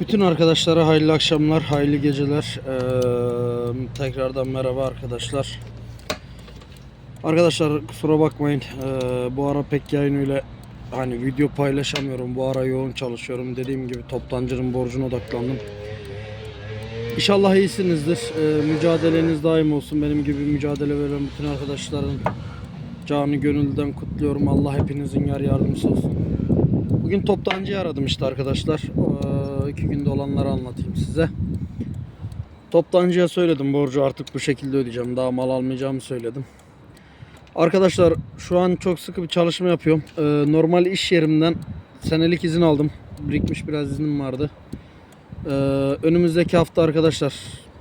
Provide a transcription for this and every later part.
Bütün arkadaşlara hayırlı akşamlar, hayırlı geceler. Ee, tekrardan merhaba arkadaşlar. Arkadaşlar kusura bakmayın. Ee, bu ara pek yayın öyle hani video paylaşamıyorum. Bu ara yoğun çalışıyorum. Dediğim gibi toptancının borcuna odaklandım. İnşallah iyisinizdir. Ee, mücadeleniz daim olsun. Benim gibi mücadele veren bütün arkadaşların canı gönülden kutluyorum. Allah hepinizin yar yardımcısı olsun. Bugün toptancıyı aradım işte arkadaşlar. Ee, iki günde olanları anlatayım size. Toptancıya söyledim borcu artık bu şekilde ödeyeceğim. Daha mal almayacağımı söyledim. Arkadaşlar şu an çok sıkı bir çalışma yapıyorum. Ee, normal iş yerimden senelik izin aldım. Birikmiş biraz iznim vardı. Ee, önümüzdeki hafta arkadaşlar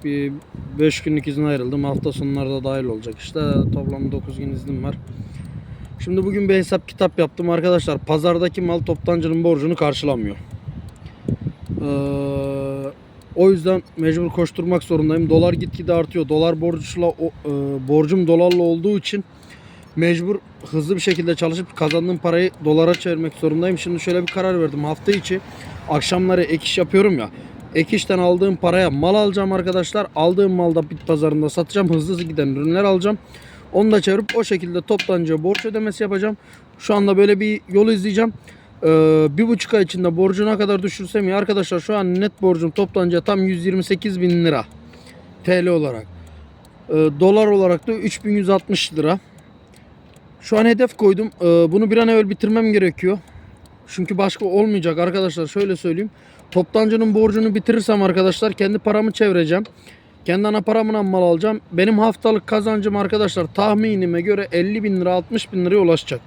bir 5 günlük izin ayrıldım. Hafta sonları da dahil olacak işte. Toplam 9 gün iznim var. Şimdi bugün bir hesap kitap yaptım arkadaşlar. Pazardaki mal toptancının borcunu karşılamıyor. Ee, o yüzden mecbur koşturmak zorundayım. Dolar gitgide artıyor. Dolar borçla o- e, borcum dolarla olduğu için mecbur hızlı bir şekilde çalışıp kazandığım parayı dolara çevirmek zorundayım. Şimdi şöyle bir karar verdim. Hafta içi akşamları ek iş yapıyorum ya. Ek işten aldığım paraya mal alacağım arkadaşlar. Aldığım malda bit pazarında satacağım. Hızlı giden ürünler alacağım. Onu da çevirip o şekilde toptancıya borç ödemesi yapacağım. Şu anda böyle bir yol izleyeceğim. Ee, bir buçuk ay içinde borcu ne kadar düşürsem ya arkadaşlar şu an net borcum toptancıya tam 128 bin lira TL olarak. Ee, dolar olarak da 3160 lira. Şu an hedef koydum. Ee, bunu bir an evvel bitirmem gerekiyor. Çünkü başka olmayacak arkadaşlar. Şöyle söyleyeyim. Toptancının borcunu bitirirsem arkadaşlar kendi paramı çevireceğim. Kendi ana paramla mal alacağım. Benim haftalık kazancım arkadaşlar tahminime göre 50 bin lira 60 bin liraya ulaşacak.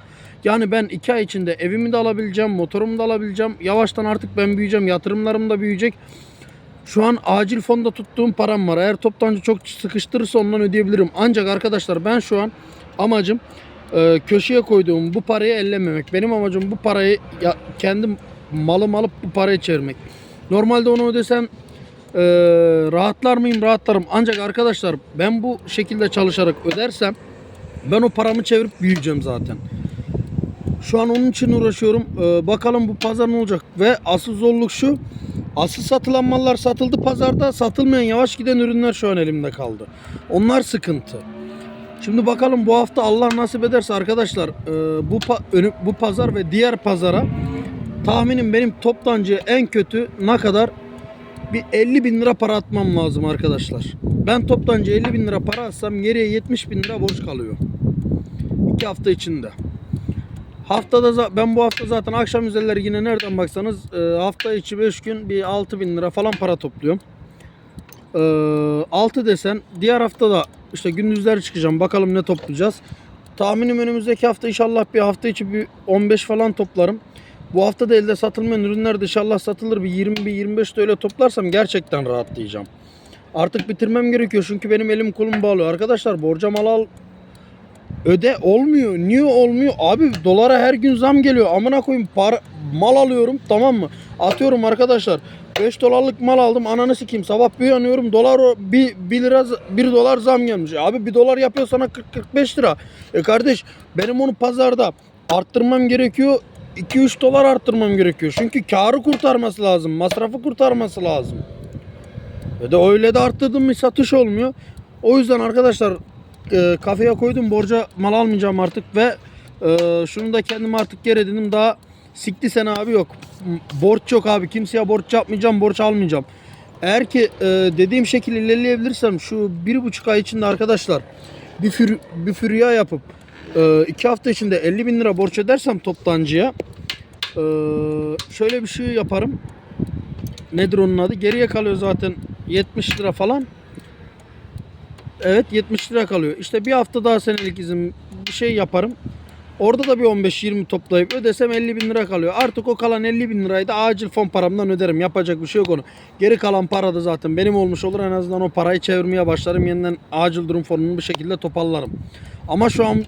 Yani ben 2 ay içinde evimi de alabileceğim, motorumu da alabileceğim. Yavaştan artık ben büyüyeceğim, yatırımlarım da büyüyecek. Şu an acil fonda tuttuğum param var. Eğer toptancı çok sıkıştırırsa ondan ödeyebilirim. Ancak arkadaşlar ben şu an amacım e, köşeye koyduğum bu parayı ellememek. Benim amacım bu parayı ya, kendim malım alıp bu parayı çevirmek. Normalde onu ödesem e, rahatlar mıyım? Rahatlarım. Ancak arkadaşlar ben bu şekilde çalışarak ödersem ben o paramı çevirip büyüyeceğim zaten. Şu an onun için uğraşıyorum. Ee, bakalım bu pazar ne olacak? Ve asıl zorluk şu. Asıl satılan mallar satıldı pazarda. Satılmayan yavaş giden ürünler şu an elimde kaldı. Onlar sıkıntı. Şimdi bakalım bu hafta Allah nasip ederse arkadaşlar e, bu pa- önü- bu pazar ve diğer pazara tahminim benim toptancıya en kötü ne kadar bir 50 bin lira para atmam lazım arkadaşlar. Ben toptancı 50 bin lira para atsam geriye 70 bin lira borç kalıyor. 2 hafta içinde. Haftada ben bu hafta zaten akşam üzerleri yine nereden baksanız e, hafta içi 5 gün bir 6 bin lira falan para topluyorum. E, 6 desen diğer hafta da işte gündüzler çıkacağım bakalım ne toplayacağız. Tahminim önümüzdeki hafta inşallah bir hafta içi bir 15 falan toplarım. Bu hafta da elde satılmayan ürünler de inşallah satılır bir 20 bir 25 de öyle toplarsam gerçekten rahatlayacağım. Artık bitirmem gerekiyor çünkü benim elim kolum bağlı. Arkadaşlar borca mal al öde olmuyor. Niye olmuyor? Abi dolara her gün zam geliyor. Amına koyayım para, mal alıyorum tamam mı? Atıyorum arkadaşlar. 5 dolarlık mal aldım ananı sikeyim. Sabah bir uyanıyorum dolar o 1, 1 lira 1 dolar zam gelmiş. Abi 1 dolar yapıyor sana 40-45 lira. E kardeş benim onu pazarda arttırmam gerekiyor. 2-3 dolar arttırmam gerekiyor. Çünkü karı kurtarması lazım. Masrafı kurtarması lazım. Ve de öyle de arttırdım mı satış olmuyor. O yüzden arkadaşlar e, kafeye koydum borca mal almayacağım artık ve e, şunu da kendime artık geri dedim daha sikti sen abi yok. Borç yok abi kimseye borç yapmayacağım borç almayacağım. Eğer ki e, dediğim şekilde ilerleyebilirsem şu bir buçuk ay içinde arkadaşlar bir, für, bir fürya yapıp e, iki hafta içinde 50 bin lira borç ödersem toptancıya e, şöyle bir şey yaparım. Nedir onun adı? Geriye kalıyor zaten 70 lira falan. Evet 70 lira kalıyor. İşte bir hafta daha senelik izin bir şey yaparım. Orada da bir 15-20 toplayıp ödesem 50 bin lira kalıyor. Artık o kalan 50 bin lirayı da acil fon paramdan öderim. Yapacak bir şey yok onu. Geri kalan para da zaten benim olmuş olur. En azından o parayı çevirmeye başlarım. Yeniden acil durum fonunu bir şekilde toparlarım. Ama şu an e,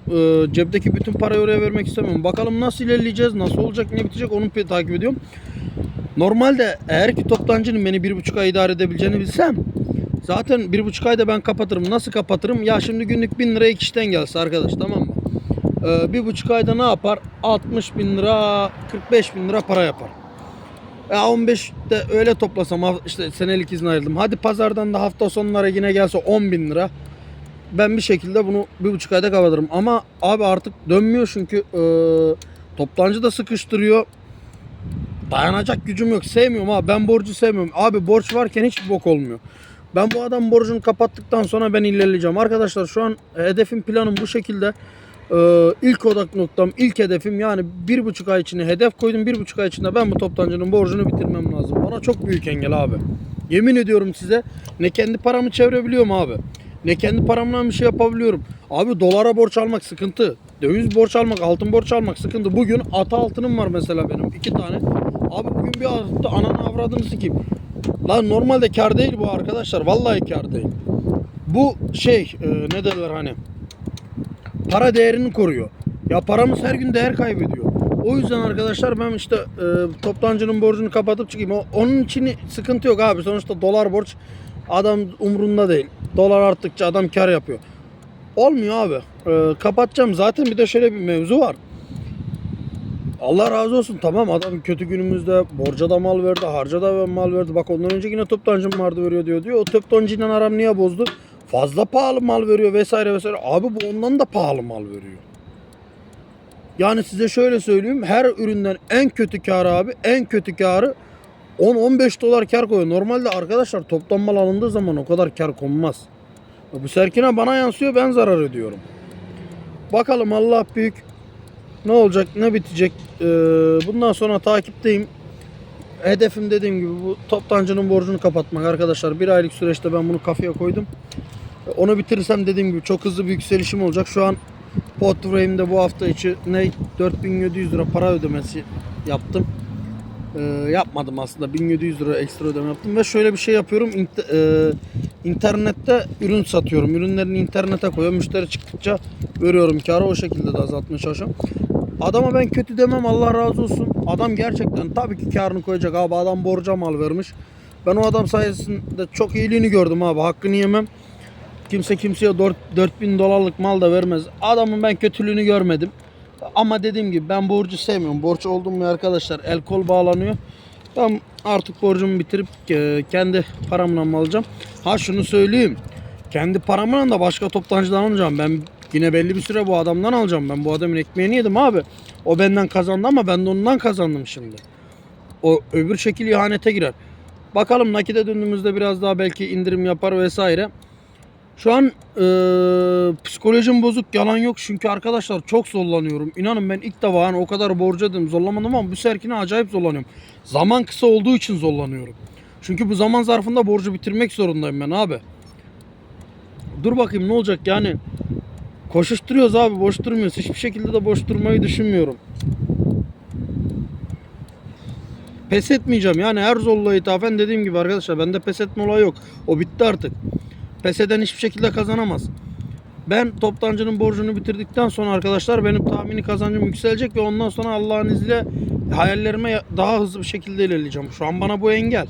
cebdeki bütün parayı oraya vermek istemiyorum. Bakalım nasıl ilerleyeceğiz, nasıl olacak, ne bitecek onu takip ediyorum. Normalde eğer ki toptancının beni bir buçuk ay idare edebileceğini bilsem zaten bir buçuk ayda ben kapatırım. Nasıl kapatırım? Ya şimdi günlük bin lira iki kişiden gelse arkadaş tamam mı? Ee, bir buçuk ayda ne yapar? 60 bin lira, 45 bin lira para yapar. Ya 15'te öyle toplasam ha- işte senelik izin ayırdım. Hadi pazardan da hafta sonlara yine gelse 10 bin lira. Ben bir şekilde bunu bir buçuk ayda kapatırım. Ama abi artık dönmüyor çünkü e, toptancı da sıkıştırıyor. Dayanacak gücüm yok. Sevmiyorum abi. Ben borcu sevmiyorum. Abi borç varken hiç bok olmuyor. Ben bu adam borcunu kapattıktan sonra ben ilerleyeceğim. Arkadaşlar şu an hedefim planım bu şekilde. Ee, ilk odak noktam, ilk hedefim yani bir buçuk ay içinde hedef koydum. Bir buçuk ay içinde ben bu toptancının borcunu bitirmem lazım. Bana çok büyük engel abi. Yemin ediyorum size ne kendi paramı çevirebiliyorum abi. Ne kendi paramla bir şey yapabiliyorum. Abi dolara borç almak sıkıntı. Döviz borç almak, altın borç almak sıkıntı. Bugün ata altınım var mesela benim. iki tane. Abi bugün bir attı ananı avradını sikeyim. Lan normalde kar değil bu arkadaşlar. Vallahi kar değil. Bu şey e, ne derler hani para değerini koruyor. Ya paramız her gün değer kaybediyor. O yüzden arkadaşlar ben işte e, toptancının borcunu kapatıp çıkayım. O, onun için sıkıntı yok abi. Sonuçta dolar borç adam umrunda değil. Dolar arttıkça adam kar yapıyor. Olmuyor abi. E, kapatacağım. Zaten bir de şöyle bir mevzu var. Allah razı olsun tamam adam kötü günümüzde borca da mal verdi, harca da mal verdi. Bak ondan önce yine toptancım vardı veriyor diyor diyor. O toptancıyla aram niye bozdu? Fazla pahalı mal veriyor vesaire vesaire. Abi bu ondan da pahalı mal veriyor. Yani size şöyle söyleyeyim. Her üründen en kötü karı abi en kötü karı 10-15 dolar kar koyuyor. Normalde arkadaşlar toptan mal alındığı zaman o kadar kar konmaz. Bu serkine bana yansıyor ben zarar ediyorum. Bakalım Allah büyük. Ne olacak ne bitecek. Ee, bundan sonra takipteyim. Hedefim dediğim gibi bu toptancının borcunu kapatmak arkadaşlar. Bir aylık süreçte ben bunu kafaya koydum. Onu bitirirsem dediğim gibi çok hızlı bir yükselişim olacak. Şu an Podframe'de bu hafta içi ne 4700 lira para ödemesi yaptım. Ee, yapmadım aslında 1700 lira ekstra ödeme yaptım ve şöyle bir şey yapıyorum İnte- e, internette ürün satıyorum ürünlerini internete koyuyorum müşteri çıktıkça veriyorum karı o şekilde de azaltmaya çalışıyorum adama ben kötü demem Allah razı olsun adam gerçekten tabii ki karını koyacak abi adam borca mal vermiş ben o adam sayesinde çok iyiliğini gördüm abi hakkını yemem kimse kimseye 4, 4000 dolarlık mal da vermez adamın ben kötülüğünü görmedim ama dediğim gibi ben borcu sevmiyorum. Borç oldum mu arkadaşlar el kol bağlanıyor. Ben artık borcumu bitirip e, kendi paramla alacağım. Ha şunu söyleyeyim. Kendi paramla da başka toptancıdan alacağım. Ben yine belli bir süre bu adamdan alacağım. Ben bu adamın ekmeğini yedim abi. O benden kazandı ama ben de ondan kazandım şimdi. O öbür şekil ihanete girer. Bakalım nakite döndüğümüzde biraz daha belki indirim yapar vesaire. Şu an e, psikolojim bozuk yalan yok çünkü arkadaşlar çok zorlanıyorum. İnanın ben ilk defa hani o kadar borcu ödedim zorlamadım ama bu serkine acayip zorlanıyorum. Zaman kısa olduğu için zorlanıyorum. Çünkü bu zaman zarfında borcu bitirmek zorundayım ben abi. Dur bakayım ne olacak yani. Koşuşturuyoruz abi boş durmuyoruz. Hiçbir şekilde de boş durmayı düşünmüyorum. Pes etmeyeceğim yani her zorla ithafen dediğim gibi arkadaşlar bende pes etme olayı yok. O bitti artık. Pes eden hiçbir şekilde kazanamaz. Ben toptancının borcunu bitirdikten sonra arkadaşlar benim tahmini kazancım yükselecek ve ondan sonra Allah'ın izniyle hayallerime daha hızlı bir şekilde ilerleyeceğim. Şu an bana bu engel.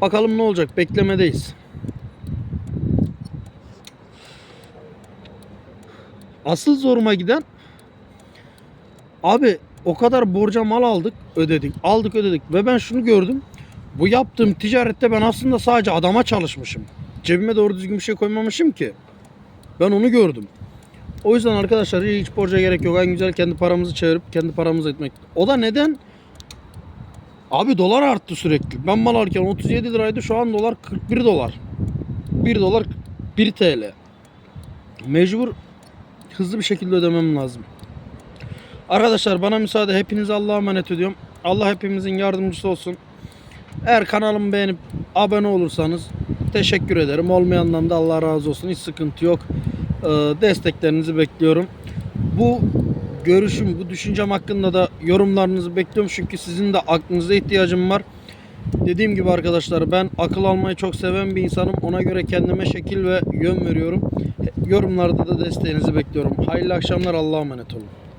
Bakalım ne olacak beklemedeyiz. Asıl zoruma giden abi o kadar borca mal aldık ödedik aldık ödedik ve ben şunu gördüm. Bu yaptığım ticarette ben aslında sadece adama çalışmışım. Cebime doğru düzgün bir şey koymamışım ki. Ben onu gördüm. O yüzden arkadaşlar hiç borca gerek yok. En güzel kendi paramızı çevirip kendi paramızı etmek. O da neden? Abi dolar arttı sürekli. Ben mal alırken 37 liraydı. Şu an dolar 41 dolar. 1 dolar 1 TL. Mecbur hızlı bir şekilde ödemem lazım. Arkadaşlar bana müsaade. Hepinize Allah'a emanet ediyorum. Allah hepimizin yardımcısı olsun. Eğer kanalımı beğenip abone olursanız teşekkür ederim. Olmayandan da Allah razı olsun. Hiç sıkıntı yok. Ee, desteklerinizi bekliyorum. Bu görüşüm, bu düşüncem hakkında da yorumlarınızı bekliyorum. Çünkü sizin de aklınıza ihtiyacım var. Dediğim gibi arkadaşlar ben akıl almayı çok seven bir insanım. Ona göre kendime şekil ve yön veriyorum. Yorumlarda da desteğinizi bekliyorum. Hayırlı akşamlar. Allah'a emanet olun.